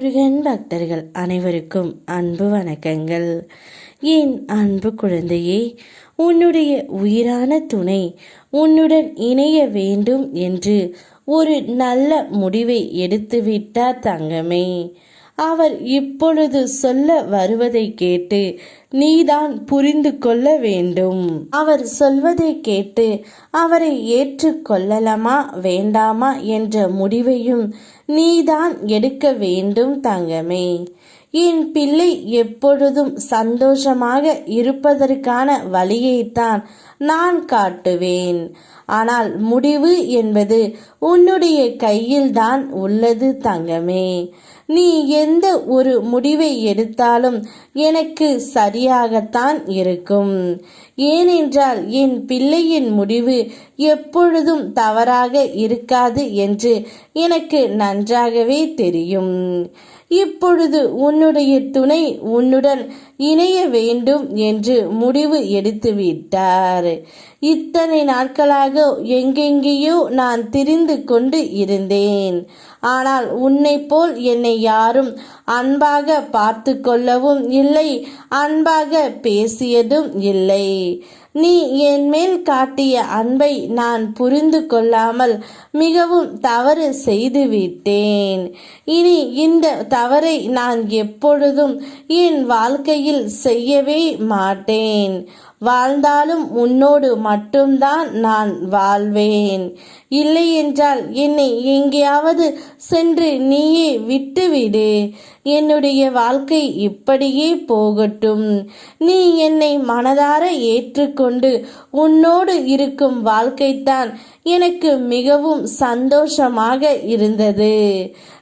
முருகன் பக்தர்கள் அனைவருக்கும் அன்பு வணக்கங்கள். என் அன்பு குழந்தையே உன்னுடைய உயிரான துணை உன்னுடன் இணைய வேண்டும் என்று ஒரு நல்ல முடிவை எடுத்துவிட்டார் தங்கமே. அவர் இப்பொழுது சொல்ல வருவதை கேட்டு நீதான் புரிந்து கொள்ள வேண்டும். அவர் சொல்வதை கேட்டு அவரை ஏற்றுக்கொள்ளலாமா வேண்டாமா என்ற முடிவையும் நீதான் எடுக்க வேண்டும் தங்கமே. என் பிள்ளை எப்பொழுதும் சந்தோஷமாக இருப்பதற்கான வழியைத்தான் நான் காட்டுவேன். ஆனால் முடிவு என்பது உன்னுடைய கையில்தான் உள்ளது தங்கமே. நீ எந்த ஒரு முடிவை எடுத்தாலும் எனக்கு சரியாகத்தான் இருக்கும். ஏனென்றால் என் பிள்ளையின் முடிவு எப்பொழுதும் தவறாக இருக்காது என்று எனக்கு நன்றாகவே தெரியும். இப்பொழுது உன்னுடைய துணை உன்னுடன் இணைய வேண்டும் என்று முடிவு எடுத்துவிட்டார் இத்தனை நாட்களாக எங்கெங்கேயோ நான் திரிந்து கொண்டு இருந்தேன். ஆனால் உன்னை போல் என்னை யாரும் அன்பாக பார்த்து கொள்ளவும் இல்லை அன்பாக பேசியதும் இல்லை. நீ என் மேல் காட்டிய அன்பை நான் புரிந்து கொள்ளாமல் மிகவும் தவறு செய்துவிட்டேன் இனி இந்த தவறை நான் எப்பொழுதும் என் வாழ்க்கையில் செய்யவே மாட்டேன். வாழ்ந்தாலும் உன்னோடு மட்டும்தான் நான் வாழ்வேன். இல்லை என்றால் என்னை எங்கேயாவது சென்று நீயே விட்டுவிடு. என்னுடைய வாழ்க்கை இப்படியே போகட்டும். நீ என்னை மனதார கொண்டு உன்னோடு இருக்கும் வாழ்க்கைத்தான் எனக்கு மிகவும் சந்தோஷமாக இருந்தது.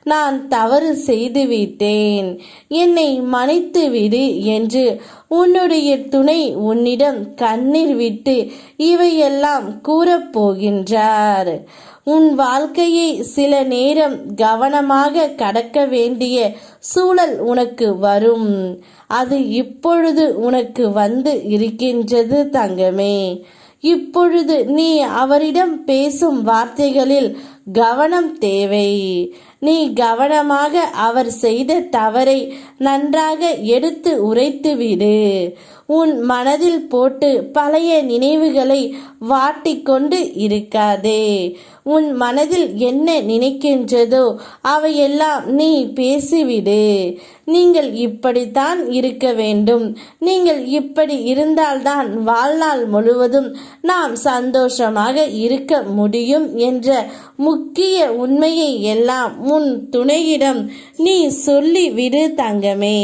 நான் தவறு செய்துவிட்டேன். என்னை மன்னித்து விடு என்று உன்னுடைய துணை உன்னிடம் கண்ணீர் விட்டு இவையெல்லாம் கூறப்போகின்றார். உன் வாழ்க்கையை சில நேரம் கவனமாக கடக்க வேண்டிய சூழல் உனக்கு வரும். அது இப்பொழுது உனக்கு வந்து இருக்கின்றது தங்கமே. இப்பொழுது நீ அவரிடம் பேசும் வார்த்தைகளில் கவனம் தேவை. நீ கவனமாக அவர் செய்த தவறை நன்றாக எடுத்து உரைத்துவிடு உன் மனதில் போட்டு பழைய நினைவுகளை வாட்டிக்கொண்டு இருக்காதே. உன் மனதில் என்ன நினைக்கின்றதோ அவையெல்லாம் நீ பேசிவிடு. நீங்கள் இப்படித்தான் இருக்க வேண்டும். நீங்கள் இப்படி இருந்தால்தான் வாழ்நாள் முழுவதும் நாம் சந்தோஷமாக இருக்க முடியும் என்ற முக்கிய உண்மையை எல்லாம் உன் துணையிடம் நீ சொல்லி விடு தங்கமே.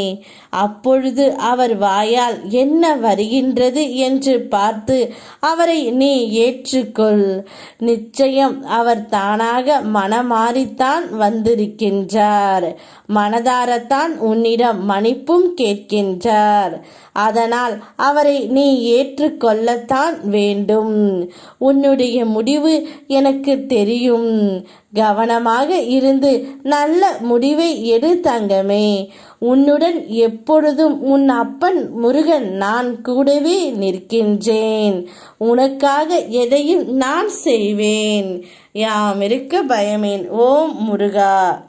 அப்பொழுது அவர் வாயால் என்ன வருகின்றது என்று பார்த்து அவரை நீ ஏற்றுக்கொள். நிச்சயம் அவர் தானாக மனமாறித்தான் வந்திருக்கின்றார். மனதாரத்தான் உன்னிடம் மன்னிப்பும் கேட்கின்றார். அதனால் அவரை நீ ஏற்றுக்கொள்ளத்தான் வேண்டும். உன்னுடைய முடிவு எனக்கு தெரியும். கவனமாக இருந்து நல்ல முடிவை எடு தங்கமே. உன்னுடன் எப்பொழுதும் உன் அப்பன் முருகன் நான் கூடவே நிற்கின்றேன். உனக்காக எதையும் நான் செய்வேன். யாம் இருக்க பயமேன் ஓம் முருகா.